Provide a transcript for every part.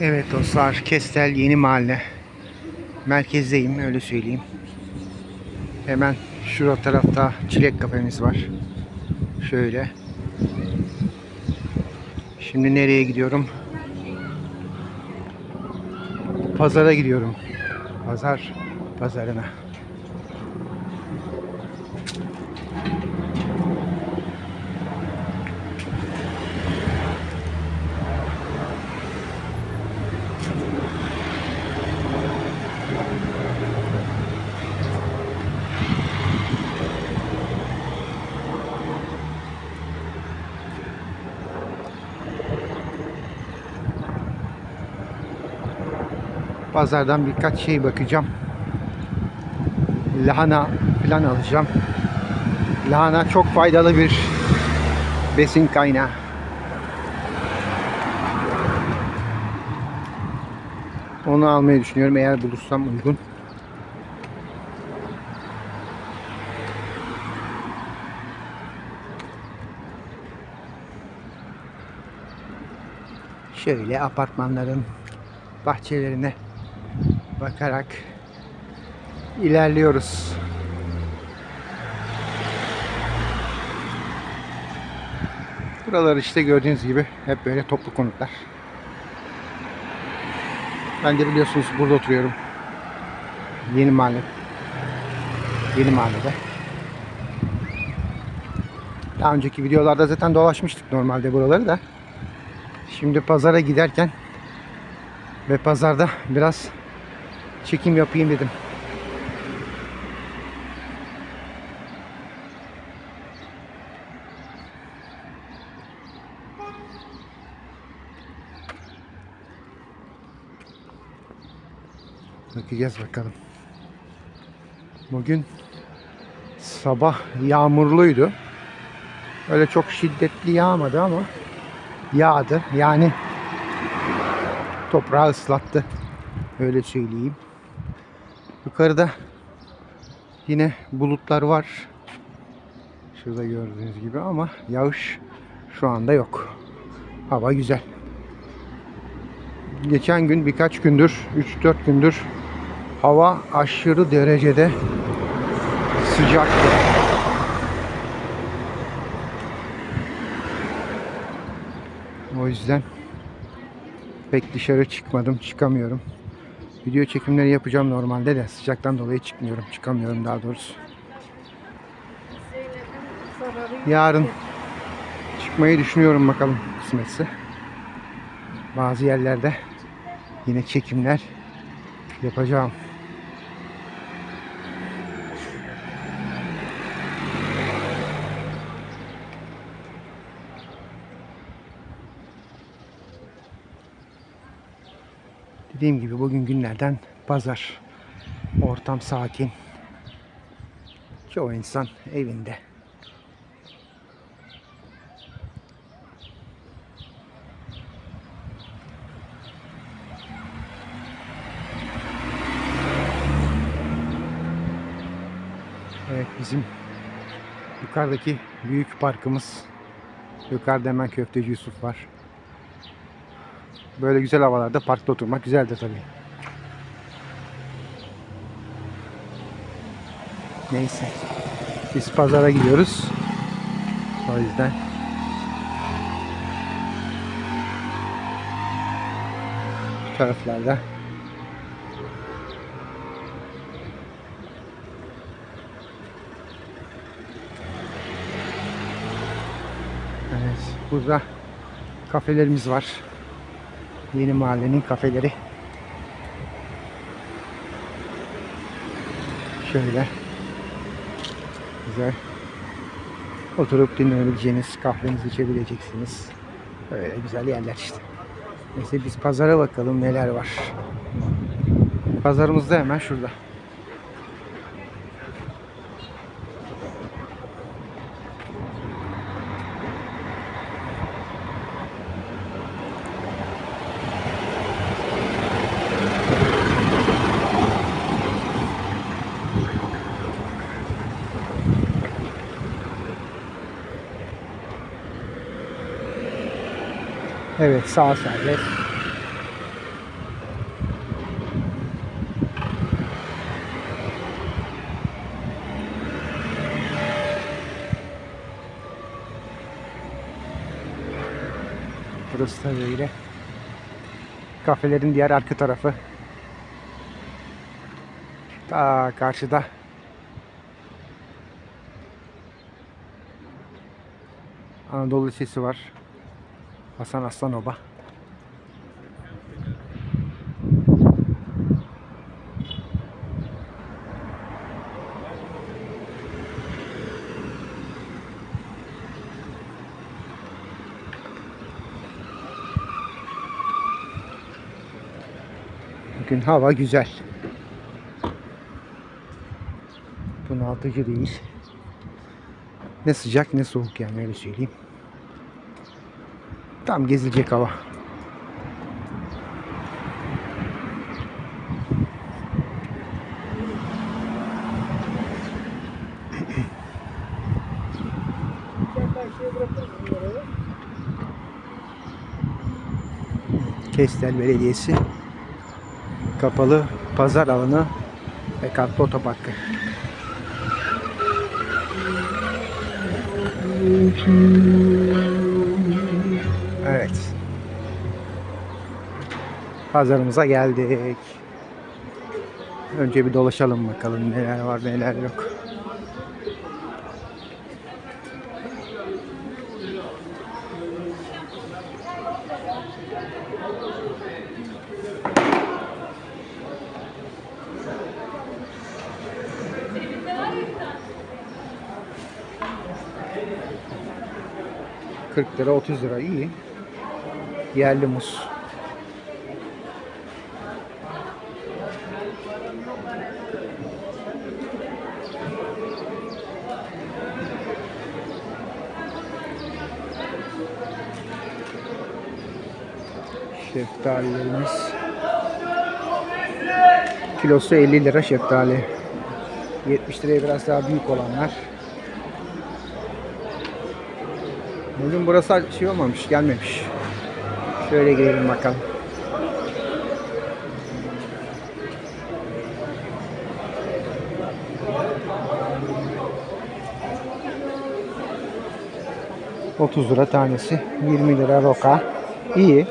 Evet dostlar, Kestel Yeni Mahalle. Merkezdeyim, öyle söyleyeyim. Hemen şura tarafta çilek kafemiz var. Şöyle. Şimdi nereye gidiyorum? Pazara gidiyorum. Pazar pazarına. Pazardan birkaç şey bakacağım. Lahana falan alacağım. Lahana çok faydalı bir besin kaynağı. Onu almayı düşünüyorum eğer bulursam uygun. Şöyle apartmanların bahçelerine bakarak ilerliyoruz. Buralar işte gördüğünüz gibi hep böyle toplu konutlar. Ben de biliyorsunuz burada oturuyorum. Yeni mahalle. Yeni mahallede. Daha önceki videolarda zaten dolaşmıştık normalde buraları da. Şimdi pazara giderken ve pazarda biraz çekim yapayım dedim. Bakacağız bakalım. Bugün sabah yağmurluydu. Öyle çok şiddetli yağmadı ama yağdı. Yani toprağı ıslattı. Öyle söyleyeyim. Yukarıda yine bulutlar var. Şurada gördüğünüz gibi ama yağış şu anda yok. Hava güzel. Geçen gün birkaç gündür, 3-4 gündür hava aşırı derecede sıcaktı. O yüzden pek dışarı çıkmadım, çıkamıyorum. Video çekimleri yapacağım normalde de sıcaktan dolayı çıkmıyorum, çıkamıyorum daha doğrusu. Yarın çıkmayı düşünüyorum bakalım kısmetse. Bazı yerlerde yine çekimler yapacağım. Dediğim gibi bugün günlerden pazar. Ortam sakin. Çoğu insan evinde. Evet bizim yukarıdaki büyük parkımız. Yukarıda hemen Köfteci Yusuf var. Böyle güzel havalarda parkta oturmak güzeldir tabii. Neyse. Biz pazara gidiyoruz. O yüzden bu taraflarda Evet, burada kafelerimiz var. Yeni mahallenin kafeleri. Şöyle güzel oturup dinlenebileceğiniz, kahvenizi içebileceksiniz. Böyle güzel yerler işte. Neyse biz pazara bakalım neler var. Pazarımız da hemen şurada. Evet sağ serbest. Burası da böyle. Kafelerin diğer arka tarafı. Ta karşıda Anadolu Lisesi var. Hasan Aslanoba. Bugün hava güzel. Bunaltıcı değil. Ne sıcak ne soğuk yani öyle söyleyeyim. Tam gezilecek hava. Kestel Belediyesi kapalı pazar alanı ve katlı otoparkı. Evet. Pazarımıza geldik. Önce bir dolaşalım bakalım neler var neler yok. ...40 lira 30 lira iyi. Yerli muz. Şeftalilerimiz. Kilosu 50 lira şeftali. 70 liraya biraz daha büyük olanlar. Bugün burası şey olmamış, gelmemiş. Şöyle girelim bakalım. ...30 lira tanesi. 20 lira roka. İyi.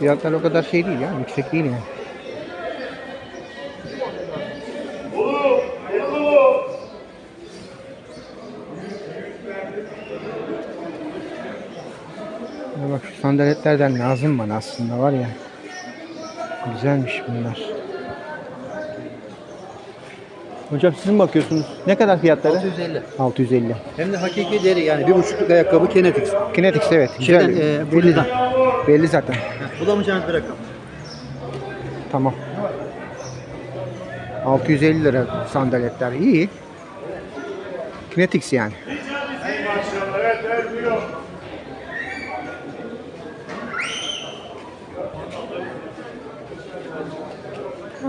Fiyatlar o kadar şey değil ya. Yüksek değil. Ya bak şu sandaletlerden lazım bana aslında var ya. Güzelmiş bunlar. Hocam siz mi bakıyorsunuz? Ne kadar fiyatları? 650. 650. Hem de hakiki deri yani bir buçukluk ayakkabı Kinetix. Kinetix evet. Şeyden, Güzel. e, belli, belli zaten. Bulamayacağınız bir rakam. Tamam. 650 lira sandaletler iyi. Kinetix yani.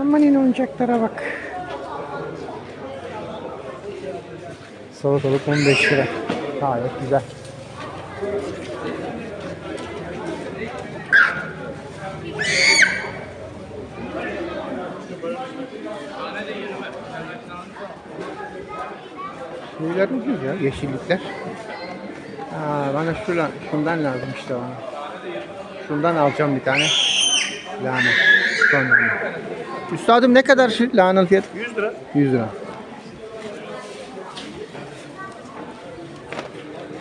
Aman oyuncaklara bak. Salatalık 15 lira. Gayet güzel. Şeyler ucuz ya, yeşillikler. Aa, bana şuradan, şundan lazım işte bana. Şundan alacağım bir tane. Lahana. Son lahana. Üstadım ne kadar şu lahananın fiyatı? 100 lira. 100 lira.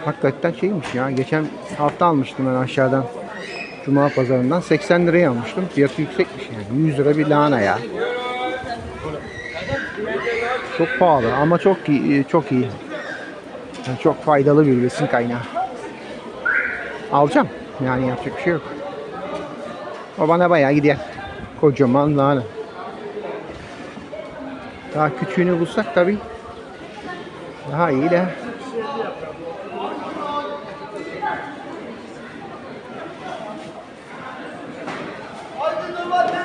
Hakikaten şeymiş ya. Geçen hafta almıştım ben aşağıdan. Cuma pazarından 80 liraya almıştım. Fiyatı yüksekmiş yani. 100 lira bir lahana ya. Çok pahalı ama çok iyi, çok iyi. Yani çok faydalı bir besin kaynağı. Alacağım. Yani yapacak bir şey yok. O bana bayağı gider. Kocaman lahana. Daha küçüğünü bulsak tabii. Daha iyi de.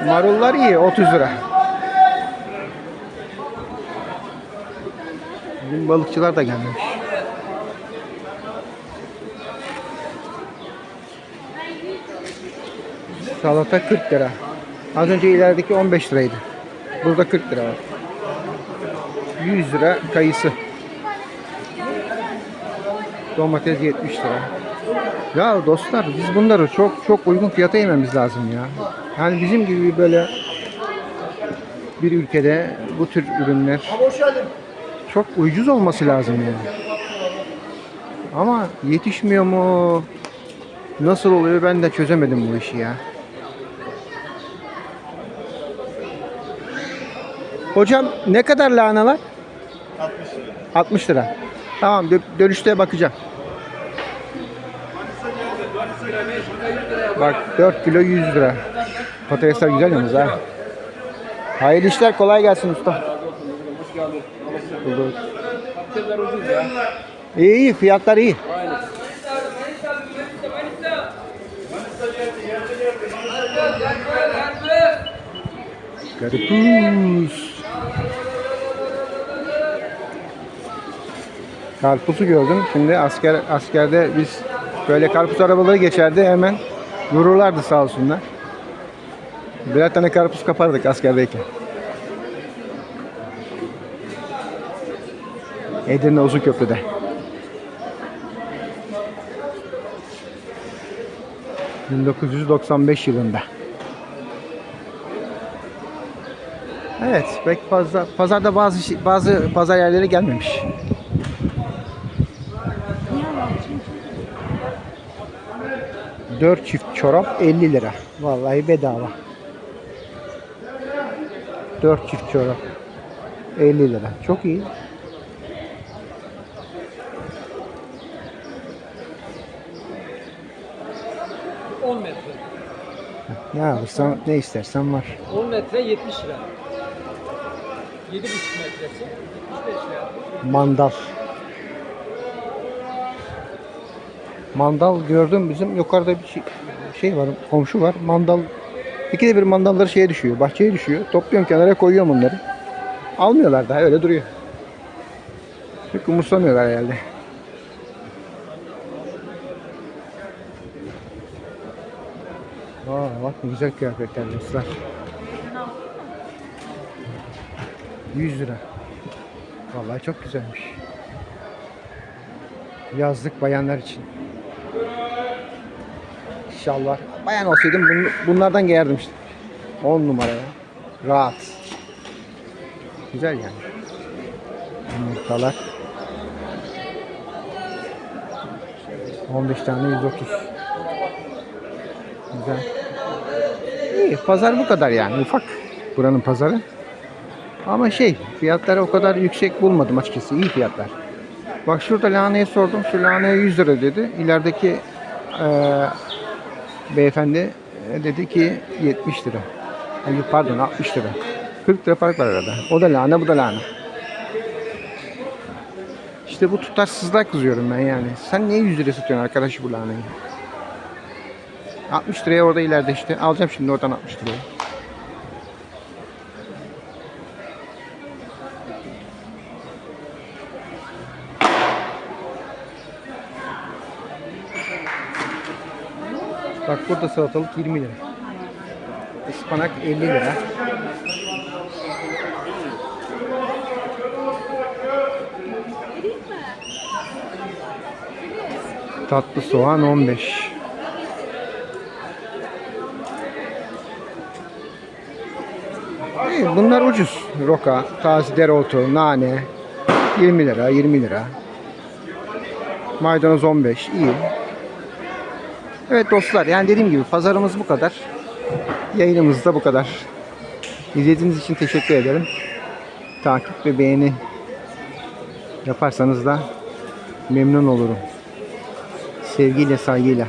Marullar iyi 30 lira. Bugün balıkçılar da gelmemiş. Salata 40 lira. Az önce ilerideki 15 liraydı. Burada 40 lira var. 100 lira kayısı. Domates 70 lira. Ya dostlar biz bunları çok çok uygun fiyata yememiz lazım ya. Yani bizim gibi böyle bir ülkede bu tür ürünler çok ucuz olması lazım yani. Ama yetişmiyor mu? Nasıl oluyor ben de çözemedim bu işi ya. Hocam ne kadar lahanalar? 60 lira. 60 lira. Tamam dö- dönüşte bakacağım. Bak 4 kilo 100 lira. Patatesler güzel yalnız ha. Hayırlı işler kolay gelsin usta. İyi iyi fiyatlar iyi. Karpuz. Karpuzu gördüm. Şimdi asker askerde biz böyle karpuz arabaları geçerdi hemen vururlardı sağ olsunlar. Birer tane karpuz kapardık askerdeyken. Edirne Uzunköprü'de. ...1995 yılında. Evet, pek fazla pazarda bazı bazı pazar yerleri gelmemiş. Dört çift çorap 50 lira. Vallahi bedava. Dört çift çorap 50 lira. Çok iyi. Bu 10 metre. Ne alırsan ne istersen var. 10 metre 70 lira. 7,5 metresi 75 lira. Mandal. Mandal gördüm bizim yukarıda bir şey, şey var komşu var mandal ikide bir mandalları şeye düşüyor bahçeye düşüyor. Topluyorum kenara koyuyorum onları almıyorlar daha öyle duruyor. Çünkü umursamıyorlar herhalde. Aa, bak ne güzel kıyafetler dostlar. 100 lira. Vallahi çok güzelmiş. Yazlık bayanlar için. İnşallah. Bayan olsaydım bunlardan giyerdim işte. 10 numara ya. Rahat. Güzel yani. Yumurtalar. 15 tane 130. Güzel. İyi. Pazar bu kadar yani. Ufak. Buranın pazarı. Ama şey fiyatları o kadar yüksek bulmadım açıkçası. İyi fiyatlar. Bak şurada lahaneye sordum. Şu lahaneye 100 lira dedi. İlerideki beyefendi e, dedi ki 70 lira. Hayır pardon 60 lira. 40 lira fark var arada. O da lahana bu da lahana. İşte bu tutarsızlığa kızıyorum ben yani. Sen niye 100 lira satıyorsun arkadaş bu lahanayı? 60 liraya orada ileride işte. Alacağım şimdi oradan 60 liraya. Bak burada salatalık 20 lira. Ispanak 50 lira. Tatlı soğan 15. İyi, bunlar ucuz. Roka, taze dereotu, nane 20 lira, 20 lira. Maydanoz 15. iyi. Evet dostlar yani dediğim gibi pazarımız bu kadar. Yayınımız da bu kadar. İzlediğiniz için teşekkür ederim. Takip ve beğeni yaparsanız da memnun olurum. Sevgiyle saygıyla.